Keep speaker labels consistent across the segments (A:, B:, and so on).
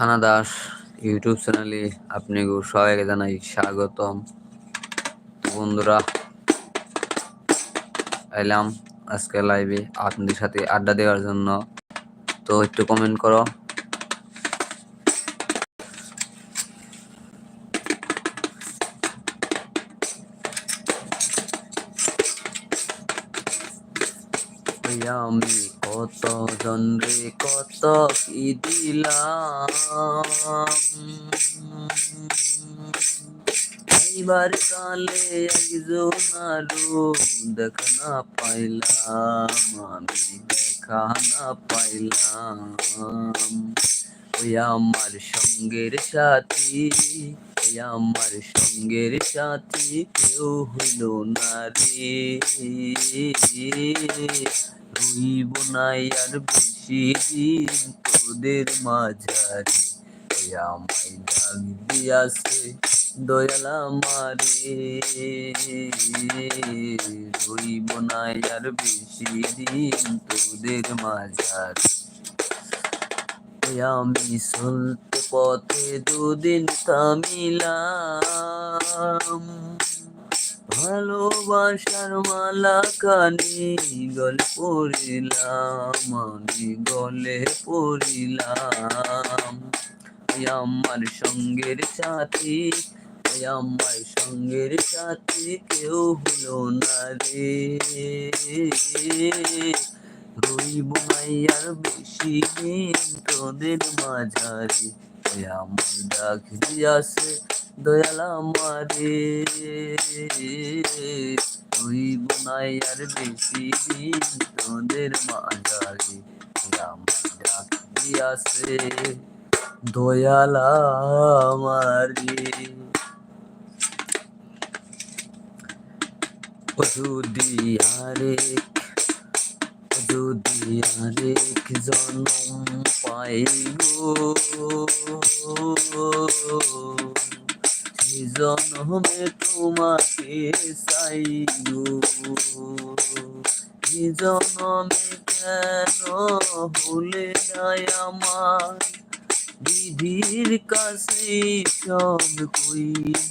A: খানা দাস ইউটিউব চ্যানেলে আপনি সবাইকে জানাই স্বাগতম। বন্ধুরা, এলাম আজকে লাইভে আপনাদের সাথে আড্ডা দেওয়ার জন্য। তো একটু কমেন্ট করো। আমি কত জনরে কত কি দিলাম। এইবার কালে একজন আরও দেখা না পাইলাম, আমি দেখা না পাইলাম। ওই আমার সঙ্গের সাথী, ওই আমার সঙ্গের সাথী কেউ হইল না রে রইব নাই আর বেশি দিন তোদের মাঝারে আমায় ডাক দিয়াছে দয়াল আমারে রইব নাই আর বেশি দিন তোদের মাঝারে। আমি চলতে পথে দুদিন থামিলাম। ভালোবাসার মালা কানি গলে পড়িলাম, আমি গলে পড়িলাম। আমার সঙ্গের সাথী আমার সঙ্গের সাথী কেউ হলো না রে। রইব নাই আর বেশি দিন তোদের মাঝারে আমার ডাক দিয়াছে দয়াল আমারে রইব নাই আর বেশি দিন তোদের মাঝারে। আমার ডাক দিয়াছে দয়াল আমারে যদি আরেক যদি আরেক জন্ম পাই জন্মে তোমাকে চাই গো জন্মে কেন ভুলে নাই আমার বিধির কাছে সব কইব।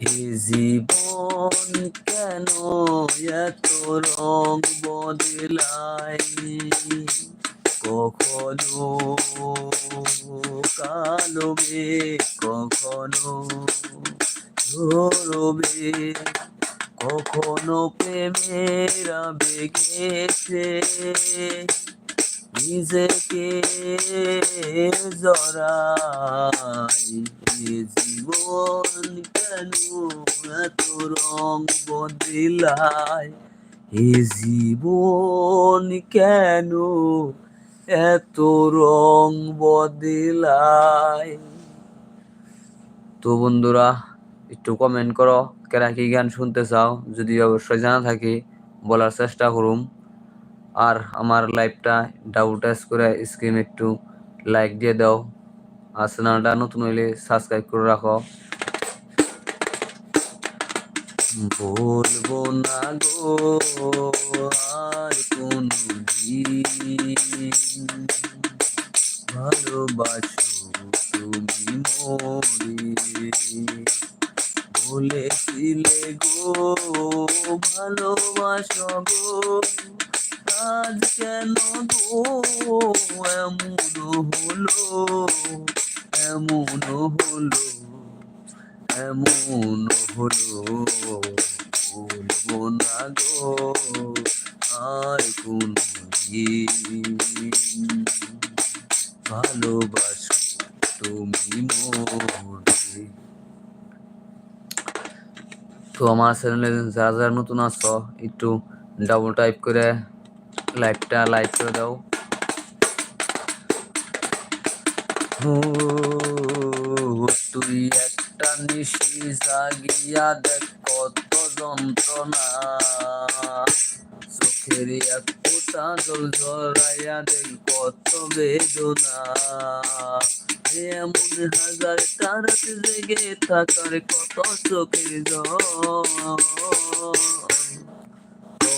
A: জীবন কেন এত রং বদলাই কখনো কালো মেঘ কখনো ঝরবে কখনো প্রেমের বেগেছে নিজেকে জড়াই এ জীবন কেন এত রং বদলায়? এ জীবন কেন এত রং বদলায়? তো বন্ধুরা, একটু কমেন্ট করো, কেরা কি গান শুনতে চাও? যদি অবশ্যই জানা থাকে, বলার চেষ্টা করুম। আর আমার লাইভটা টাচ করে স্ক্রিন একটু লাইক দিয়ে দাও। আর চ্যানেলটা নতুন হইলে সাবস্ক্রাইব করে রাখো। বলব না গো, আর কোন ভালোবাসো তুমি মরে। বলেছিলে গো, ভালোবাসো গো। আজ কেন গো? এমন হলো এমন হলো এমন হলো, বলব না গো, আর কোন ভালোবাসো তুমি মরে। তো আমার চ্যানেলে যারা যারা নতুন আছো, একটু ডাবল টাইপ করে লাইভটা লাইক করে দাও। তুই একটা নিশি জাগিয়া দেখ কত যন্ত্রণা। চোখের এক ফোঁটা জল ঝরাইয়া দেখ কত বেদনা। এমন হাজারটা রাত জেগে থাকার কত চোখের জল।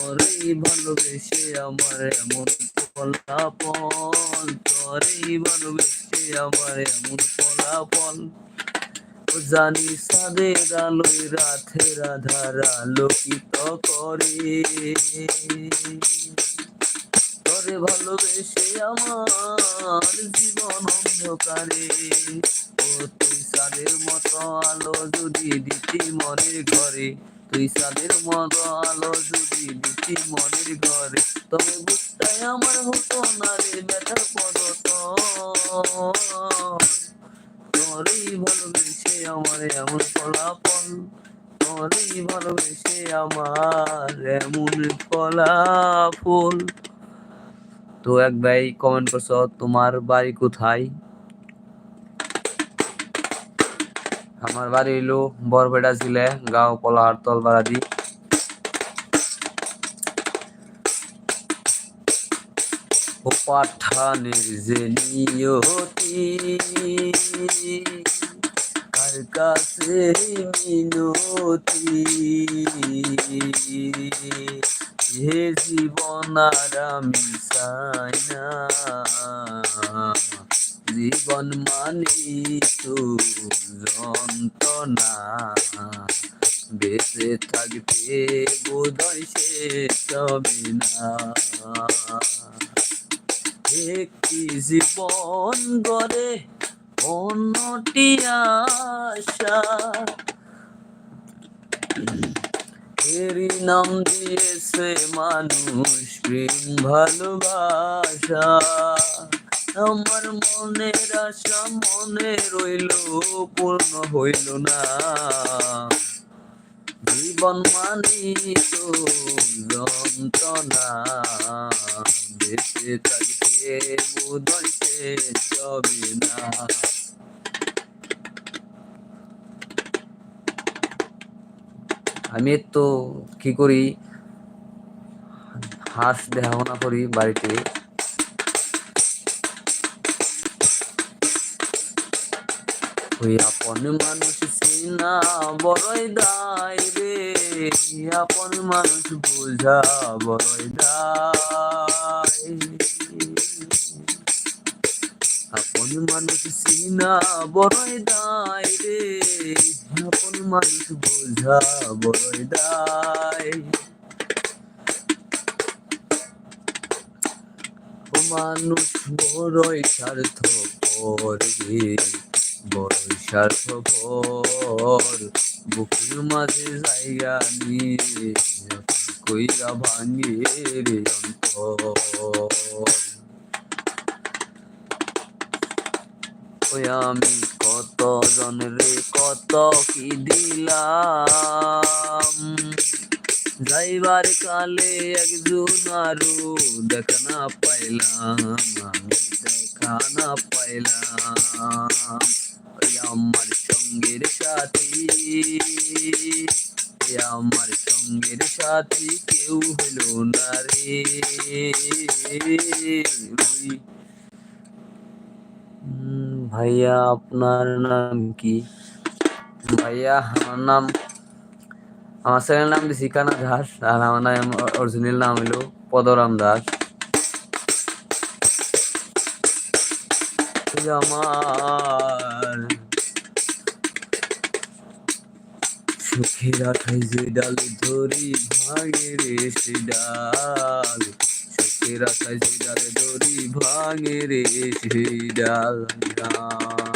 A: তোরেই ভালোবেসে আমার এমন ফলাফল। তোরেই ভালোবেসে আমার এমন ফলাফল। জানি সাদের আলোয় রাতের আধার আলোকিত করে। তোরে ভালোবেসে আমার জীবন অন্ধকারে। ও তুই সাদের মতো আলো যদি দিতি মনের ঘরে। তুই সাদের মতো আলো যদি দিতি মনের ঘরে, তবে বুঝতাই আমার হতো না রে ব্যথার পদত তোরই ভালোবেসে আমার এমন ফলাফল, তোরই ভালোবেসে আমার এমন ফলাফল। তো এক ভাই কমেন্ট করছ, তোমার বাড়ি কোথায়? আমার বাড়ি হইল বরপেটা ছিলে গাঁও পলাহার তলবাড়াদি ও পাঠানের যে নিয়তি কার কাছে মিনতি? হে জীবন আর আমি চাই না। জীবন মানি তো যন্ত্রণা। বেঁচে থাকতে বোধয় শেষ হবে না। একটি জীবন গড়ে অন্যটি আশা। এরই নাম দিয়েছে মানুষ প্রেম ভালোবাসা। আমার মনের আশা মনে রইল, পূর্ণ হইল না। জীবন মানি তো যন্ত্রণা, বেঁচে থাকতে শেষ হবে না। আমি তো কি করি হাঁস দেখাশোনা করি বাড়িতে। ওই আপন মানুষ চিনা বড়ই দায় রে। আপন মানুষ বোঝা বড়ই দায়। আপন মানুষ চিনা বড়ই দায় রে। আপন মানুষ বোঝা বড়ই দায়। মানুষ বড়ই স্বার্থ রে। বড়ই স্বার্থপর বুকুর মাঝে জায়গা নিয়ে কইরা ভাঙে রে অন্তর। ওই আমি কত জনরে কত কি দিলাম? যাইবার কালে একজন আরও দেখা না পাইলাম দেখা না পাইলাম। আমার সঙ্গের সাথী আমার সঙ্গের সাথী কেউ হলো না রে ভাইয়া, আপনার নাম কি? ভাইয়া, আমার নাম, আমার চ্যানেল নাম দিছি দাস, আর আমার নাম, অরিজিনাল নাম হলো পদরাম দাস। আমার সুখের আঠাই যে ডাল ধরি ভাঙে রে সে ডাল। সুখের আঠাই যে ডাল ধরি ভাঙে রে সে ডাল।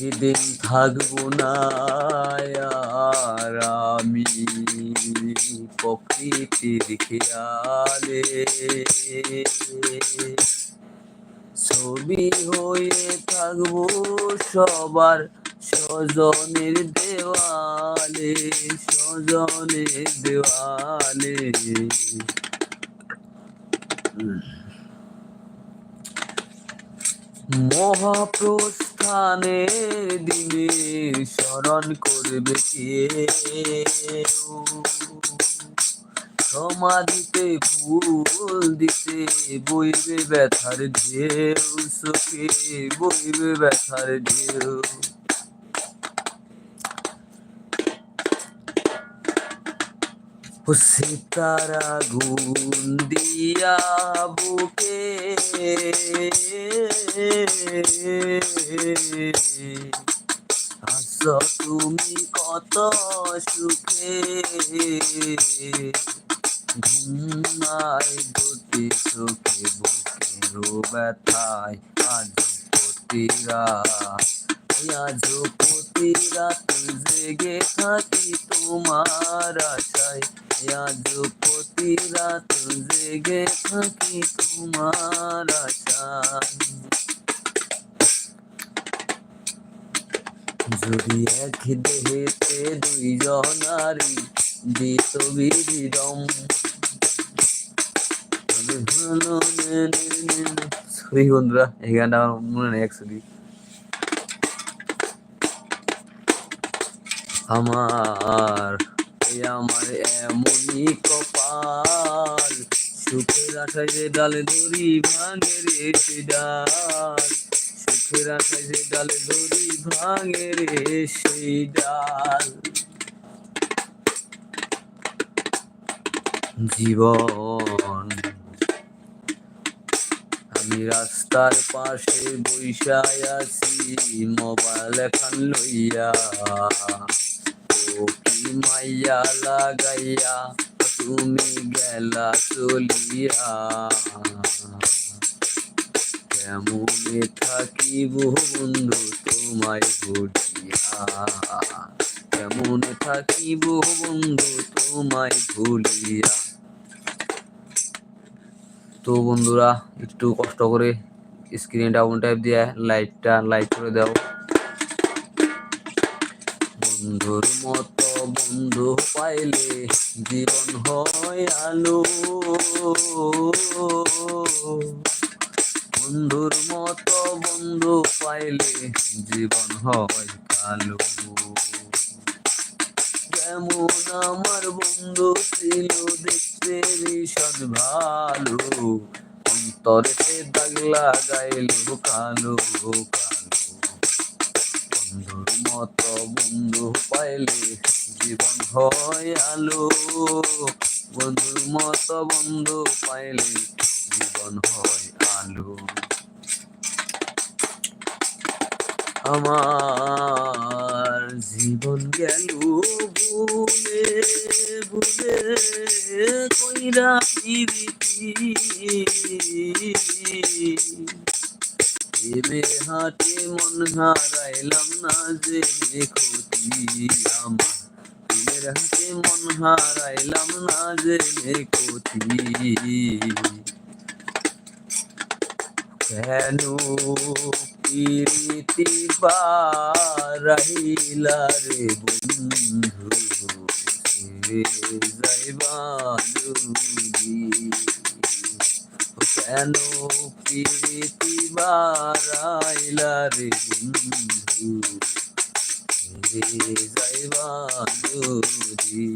A: একদিন থাকব না আমি প্রকৃতির খেয়ালে। ছবি হয়ে থাকব সবার স্বজনের দেওয়ালে স্বজনের দেওয়ালে। মহাপ্রস্থানের দিনে স্মরণ করবে কে সমাধিতে ফুল দিতে বইবে ব্যথার ঢেউ, সুখে বইবে ব্যথার ঢেউ। সীতারা গুণ দিয়া বুকে। আস তুমি কত সুখে। ঘুমায় গতি চোখে বুকের ব্যথায় আজ পতিরা আজ পতিরা জেগে থাকি তোমার আশায়। আজ প্রতি রাত জেগে থাকি তোমার আশায়। যদি এক দেহেতে দুইজন নারী দিত সরি বন্ধুরা, এই গানটা আমার মনে নেই অ্যাকচুয়ালি আমার আমার এমনই কপাল। সুখের আশায় যে ডালে দড়ি ভাঙে রে ডাল। সুখের আশায় যে ডালে দড়ি ভাঙে রে ডাল। জীবন, আমি রাস্তার পাশে বৈশায় আছি মোবাইল এখন লইয়া মাইয়া লাগাইয়া তুমি গেলা চলিয়া। কেমনে থাকিব বন্ধু তোমায় ভুলিয়া? কেমন থাকিব বন্ধু তোমায় ভুলিয়া? তো বন্ধুরা, একটু কষ্ট করে স্ক্রিনে ডাউন টাইপ দিয়ে লাইটটা লাইট করে দাও। বন্ধুর মতো বন্ধু পাইলে জীবন হয় আলো। বন্ধুর মতো বন্ধু পাইলে জীবন হয় কালো। যেমন আমার বন্ধু ছিল দেখতে ভীষণ ভালো। অন্তরে দাগ লাগাইল, কালো কালো। বন্ধুর মতো বন্ধু পাইলে জীবন হয় আলো। বন্ধুর মতো বন্ধু পাইলে জীবন হয় আলো। আমার জীবন গেল ভুলে ভুলে কইরা পিরিতি এবে হাটে মন হারাইলাম না যে ক্ষতি আমার। প্রেমের হাতে মন হারাইলাম না যে কেন প্রীতি রে বন্ধু যাইবা কেন প্রীতি বারাইলা রে বন্ধু? যাইবা যদি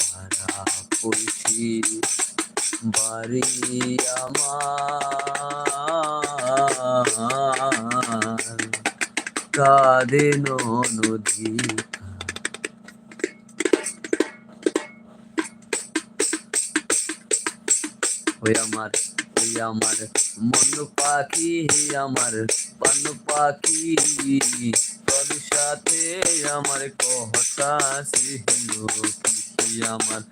A: তারা পৈশি বাড়ি আমার। কাঁদে নদী ওই আমার ওই আমার মন পাখি আমার পান পাখি। তোর সাথে আমার কথা আমার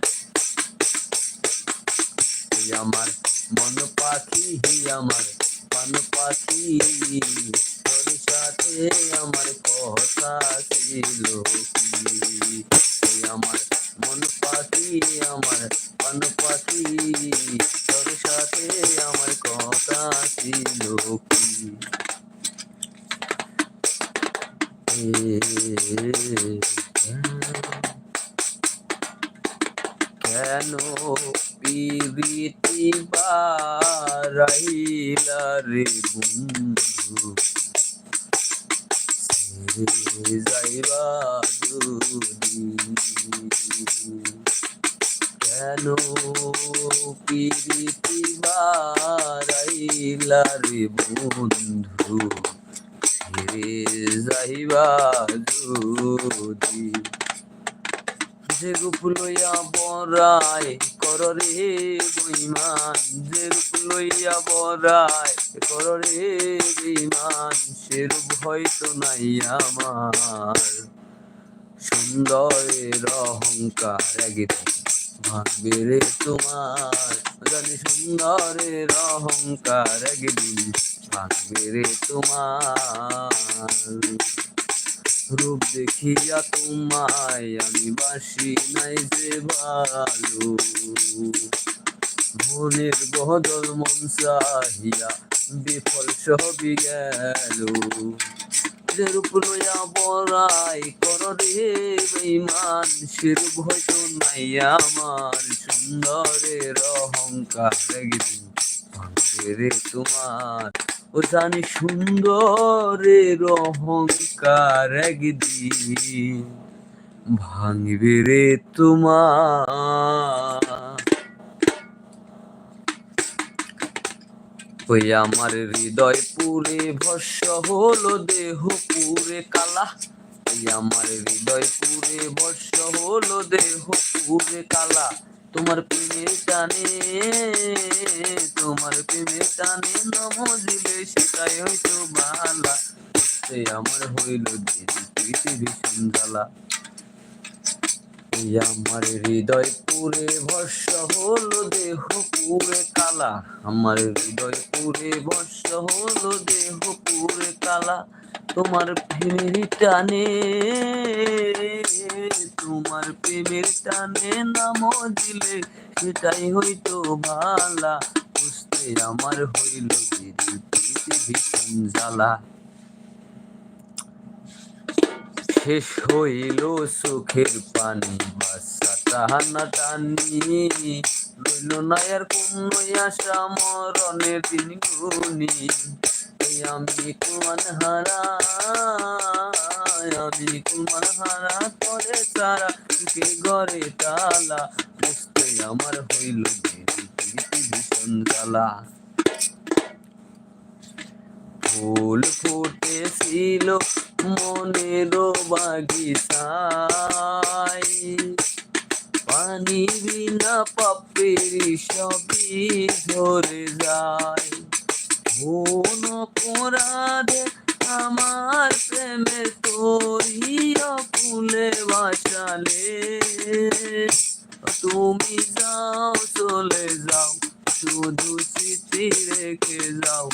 A: আমার মন পাখি আমার পান পাখি। তোর সাথে আমার কথা ছিল আমার মন পাখি আমার পান পাখি। সাথে আমার কথা ছিল কি? কেন পিবিতি বারাইলা রে বন্ধু? যাইবা যদি। কেন রে বন্ধু ছেড়ে যাইবা যদি। যে রূপ লইয়া বরাই কর রে বইমান যে রূপ লইয়া বরাই কর রে বিমান সে রূপ হয়তো নাই আমার। সুন্দরের অহংকার রে তোমার। জানি সুন্দরের অহংকার একদিন ভাঙবে রে তোমার। রূপ দেখিয়া তোমায় আমি বাসি নাই যে ভালো মনের বদল মন চাহিয়া বিফল সবই গেল। যে রূপ লইয়া বড়াই কর রে বেইমান সেরূপ হয়তো নাই আমার সুন্দরের অহংকার। রে তোমার, ও জানি সুন্দরের অহংকার। একদিন ভাঙবে রে তোমার। ওই আমার হৃদয় পুরে ভস্য হলো দেহ পুরে কালা। ওই আমার হৃদয় পুরে ভস্য হলো দেহ পুরে কালা। তোমার প্রেমের টানে, তোমার প্রেমের টানে নমজিলে সেটাই হয়তো বালা। আমার হইল ভীষণ জ্বালা এই আমার হৃদয় পুরে ভস্য হলো দেহ পুরে কালা। আমার হৃদয় পুরে ভস্য হলো দেহ পুরে কালা। তোমার প্রেমের টানে, তোমার প্রেমের টানে নাম দিলে সেটাই হইতো ভালা বুঝতে আমার হইল জ্বালা শেষ হইল সুখের পানি বাসা টাহানা টানি রইল না আর কোন আশা মরণের দিন গুনি আমি কুমান হারা আমি কুমান হারা করে তারা কে ঘরে তালা বুঝতে আমার হইল ভীষণ জ্বালা ফুল ফুটেছিল মনের বাগিচায়। পানি বিনা পাপের সবই ঝরে যায়। কোন অপরাধে আমার প্রেমে তরিয়া ফুলে বাসালে তুমি যাও, চলে যাও, শুধু স্মৃতি রেখে যাও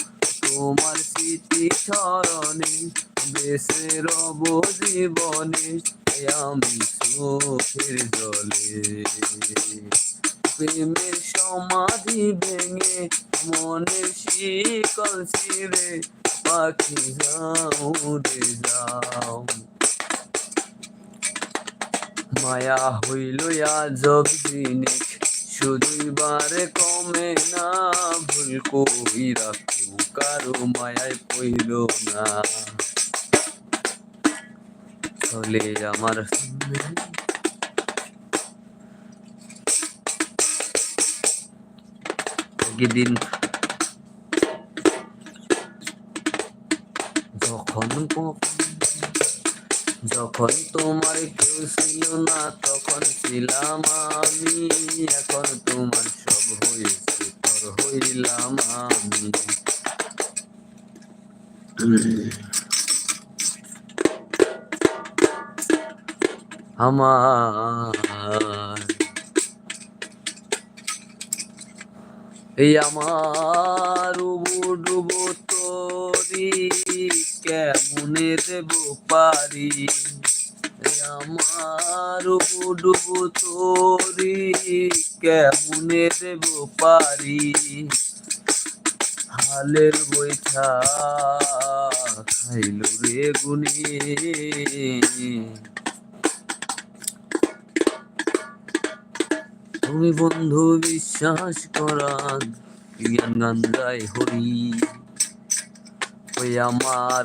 A: তোমার স্মৃতি স্মরণে বেসে রব জীবনে আমি চোখের জলে। প্রেমের সমাধি ভেঙে মনে শিকল ছিঁড়ে পাখি যাও রে যাও। মায়া হইল আজব জিনিস শুধুই বারে কমে না, ভুল কইরা কেউ কারও মায়ায় পইল না। চলে আমার একদিন যখন যখন তোমার কেউ ছিল না তখন ছিলাম আমি, এখন তোমার সব হয়েছে হইলাম আমি। আমার এই আমার উবু ডুবো তোরি, কেমনে দেব পারি? আমার ডুবো তোরি কেমনে দেব পারি? হালের বৈঠা খাইল রে গুনি তুমি বন্ধু বিশ্বাস করান জ্ঞান গান গাই হরি। ওই আমার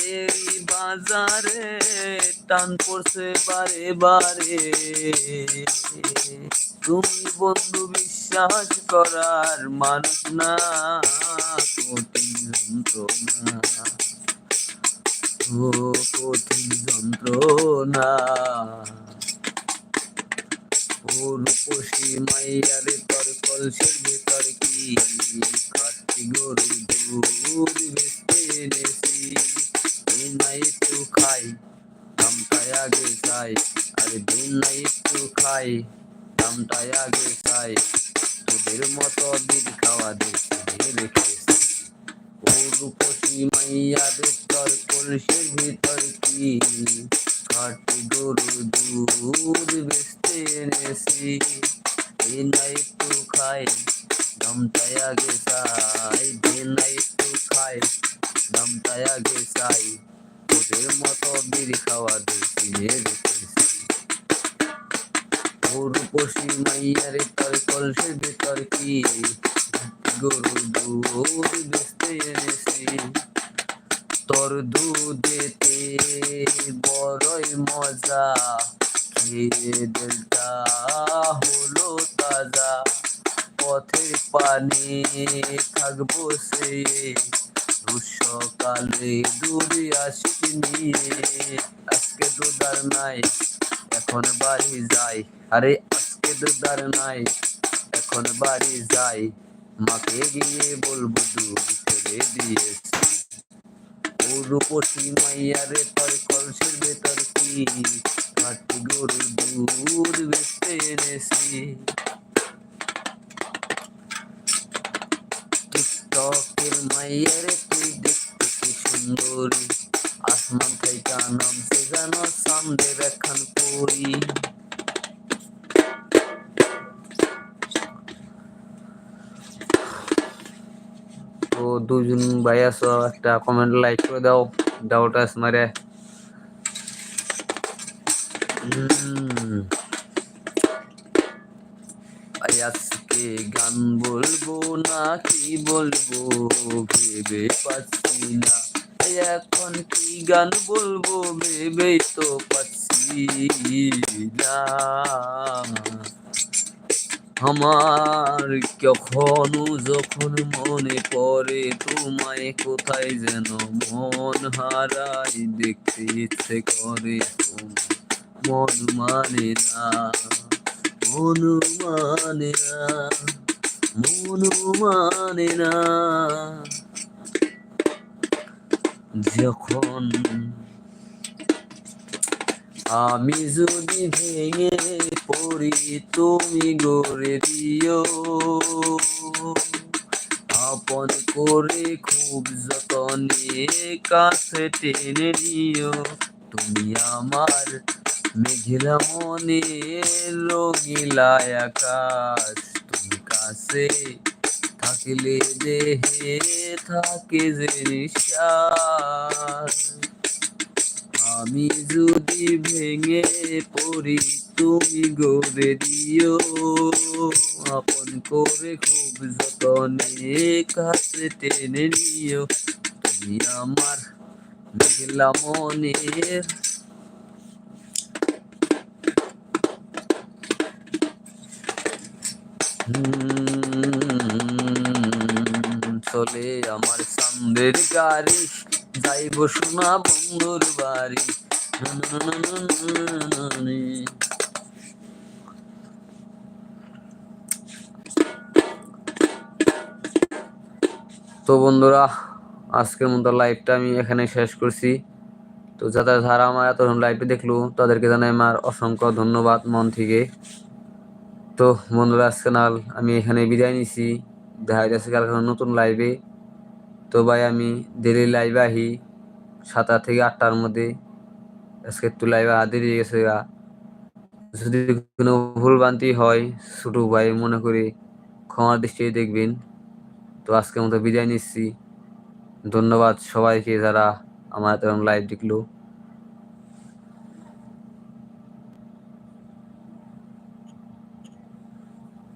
A: পিরিতেরি বাজারে, টান পড়ছে বারে বারে। তুমি বন্ধু বিশ্বাস করার মানুষ না, কঠিন যন্ত্রণা। ও কঠিন যন্ত্রণা। ও রূপসী তোর কলসের ভেতর কি কাটি গরু দুধ বেচতে এনেছি? দিন না একটু খাই দামটাই আগে চাই। আরে দিন না একটু খাই, দামটাই আগে চাই। তোদের মতো দিন খাওয়া দেখে রেখেছি ও রূপসী মাইয়ারে তোর কলসের ভিতর কি খাটি গরু দুধ বেচতে এনেছি দিন নাই একটু খাই দামটাই আগে চাই দিন নাই একটু খাই দামটাই আগে চাই ওদের মতো বিড়ি খাওয়া দেখি রেখেছি ও রূপসী মাইয়ারে তোর কলসের ভিতর কি গরু দুধ বেচতে তোর দুধেতে বড়ই মজা। খেয়ে দিলটা হলো তাজা। পথের পানি থাকব সে। সকালে দূরে আসি নিয়ে আজকে দুধার নাই, এখন বাড়ি যাই। আরে আজকে দুধার নাই, এখন বাড়ি যাই। মাকে গিয়ে বলব দুধ দিয়েছি। ও রূপসী মাইয়ারে তোর কলসের ভেতর কি? খাটি গরুর দুধ বেচতে এনেছি। টিকটকের মাইয়ারে তুই দেখতে কি সুন্দরী? আসমান থেকে নামছে যেন সামনের একখান পরি দুজন ভাই আছো, একটা কমেন্ট লাইক করে দাও দাওটা মারে। আজকে গান বলব না, কি বলব ভেবে পাচ্ছি না। এখন কি গান বলব ভেবেই তো পাচ্ছি না। আমার কখনো যখন মনে পড়ে, তোমায় কোথায় যেন মন হারাই দেখতে ইচ্ছে করে মন মানে না, মন মানে না, মন মানে না। যখন আমি যদি ভেঙে পড়ি, তুমি গড়ে দিও। আপন করে খুব যতনে কাছে টেনে নিও। তুমি আমার মেঘলা মনে রঙিলা আকাশ। তুমি কাছে থাকলে দেহে থাকে যে নিশ্বাস। আমি যদি ভেঙে পড়ি, তুমি গড়ে দিও। আপন করে খুব যতনে কাছে টেনে নিও। তুমি আমার মেঘলা মনের চলে আমার সামনের গাড়ি। যাইব বন্ধুর বাড়ি। তো বন্ধুরা, আজকের মতো লাইভটা আমি এখানে শেষ করছি। তো যারা যারা আমার এত লাইভে দেখল, তাদেরকে জানাই আমার অসংখ্য ধন্যবাদ মন থেকে। তো বন্ধুরা আজকে নাল আমি এখানে বিদায় নিছি। দেখা যাচ্ছে কালকে নতুন লাইভে তো ভাই আমি ডেলি লাইভ আহি সাতটা থেকে আটটার মধ্যে আজকে একটু লাইভে হাত দিয়ে গেছে গা। যদি কোনো ভুলভ্রান্তি হয়, ছোট ভাই মনে করি ক্ষমার দৃষ্টিতে দেখবেন। তো আজকের মতো বিদায় নিচ্ছি। ধন্যবাদ সবাইকে যারা আমার লাইভ দেখল।